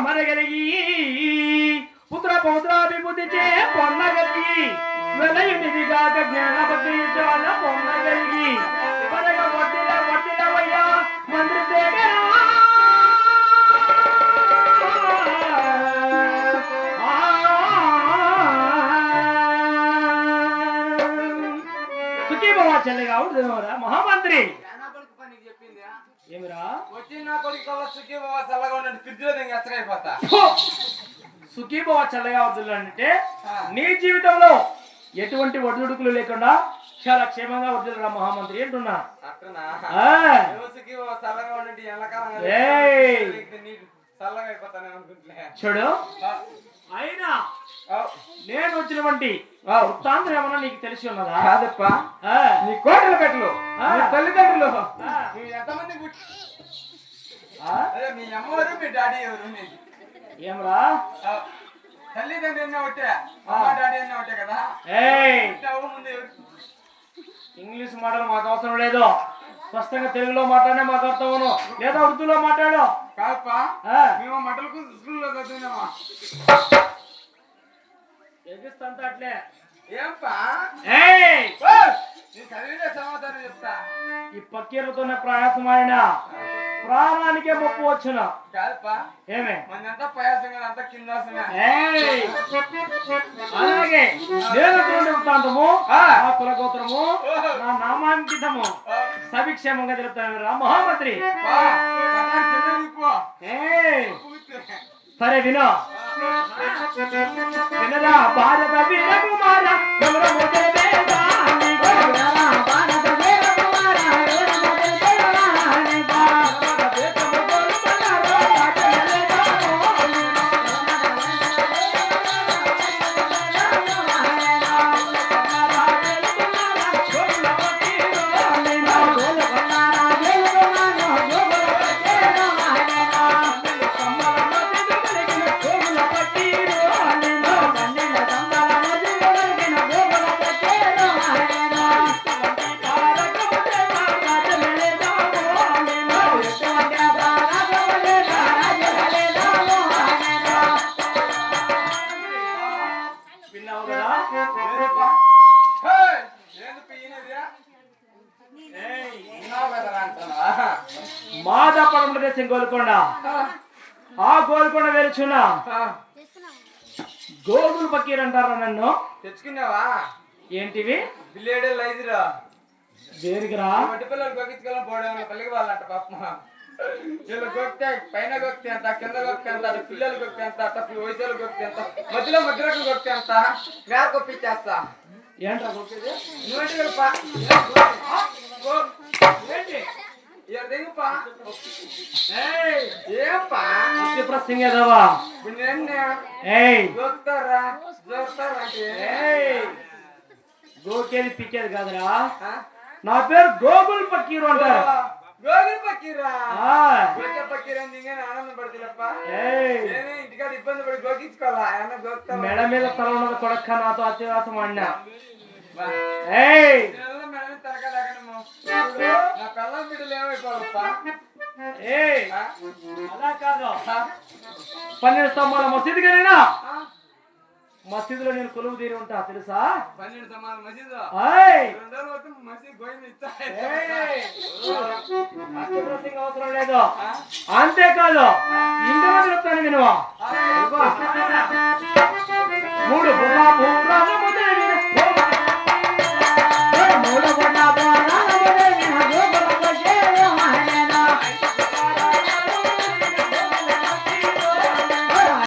ಕಮಲಗಳಿಗೆ ಪುತ್ರ ಪೌತ್ರಾಭಿಬುದ್ಧಿಗೆ ಪೊನ್ನಗಲ್ಲಿ ಇವೆಲ್ಲ ನಿಧಿಗಾಗ ಜ್ಞಾನ ಬಗ್ಗೆ ಇದ್ದವಲ್ಲ ಪೊನ್ನಗಲ್ಲಿ ಬರಗ ಒಟ್ಟಿಲ್ಲ ಒಟ್ಟಿಲ್ಲವಯ್ಯ ಮಂದ್ರೆ ಸೇಗರ सुखी बाबा चलेगा उठ महामंत्री ఏమిరా? వచ్చి నా కొడుకు కల్లా సుఖీ బాబా చల్లగా ఫ్రిడ్జ్లో ఎచ్చగైపోతా బాబా చల్లగా అవుతుంది అంటే నీ జీవితంలో ఎటువంటి ఒడిదుడుకులు లేకుండా చాలా క్షేమంగా వదిలేరా మహామంత్రి అంటున్నా. అనుకుంటున్నా. చూడు. అయినా నేను వచ్చినటువంటి ఆ, వృత్తాంతం ఏమన్నా నీకు తెలిసి ఉన్నదా? కాదప్పా. ఆ, నీ కోటలు. కట్టలు తల్లిదండ్రులు. ఎంతమంది పుట్టి ఆ, అదే మీ అమ్మవారు మీ డాడీ ఎవరు నీకు? ఏమ్రా? తల్లిదండ్రులు అన్న ఒకటే అమ్మ డాడీ ఒకటే కదా? ఇంగ్లీష్ మాటలు మాకు అవసరం లేదు. స్పష్టంగా తెలుగులో మాట్లాడే మాకు అర్థమను లేదా ఉర్దూలో మాట్లాడు. కాదప్పా. ఆ, మేము మటలకు స్కూల్లో చదివినామా ఎగిస్తంతా అట్లే ఏంపా చదివిన సమాధానం చెప్తా. ఈ ప్రయాసమైన ప్రాణానికే ముప్పు వచ్చున. ఏమే? మనంతా ప్రయాసం అంతా కింద అలాగే. నేను ఆ. నా కులగోత్రము నా నామాంకితము సవిక్షేమంగా తెలుపుతాను రా మహామంత్రి సరే విను. భారత వీర కుమార దేశం గోల్కొండ ఆ గోల్కొండ వెలుచున్న? గోగులు పక్కీర్ అంటారా నన్ను? తెచ్చుకున్నావా? ఏంటివి? బిల్లేడే లైజురా. దేనికిరా? మట్టి పిల్లలు గొక్కించుకోవాలి పోవడం పల్లికి వాళ్ళంట పాప. వీళ్ళు గొక్కితే పైన గొక్కితే ఎంత కింద గొక్కితే ఎంత పిల్లలు గొక్కితే ఎంత అటు వయసులు గొక్కితే ఎంత మధ్యలో మధ్యలోకి గొక్కితే ఎంత మేర ఏంట్రా? నువ్వేంటి ఏయ్ గోకేది పిచ్చేది కాదురా? నా పేరు గోగుల్ పక్కీరు అంటారు. గోగులు పక్కీరా ఆ, గోకే పక్కీరా నీకేనా ఆనందం పడుతుందప్ప? ఏయ్. నేనే ఇంటికాడ ఇబ్బంది పడి గోకించుకోవాలా? ఏమన్నా గోకుతావా మెడ మీద తల ఉన్నది కొడక్క నాతో అత్యవాసం అన్నా. ఏయ్. పిల్లల బిడ్డలు ఏమైపోవాలప్పా? అలా కాదు? పన్నెండు స్తంభాల మసీదు కలిగినా ఆ? మసీదులో నేను కొలువు తీరి ఉంటా తెలుసా? పన్నెండు సమాన మసీదు? అవసరం లేదు? అంతేకాదు ఇంటి చెప్తాను బుర్రాపు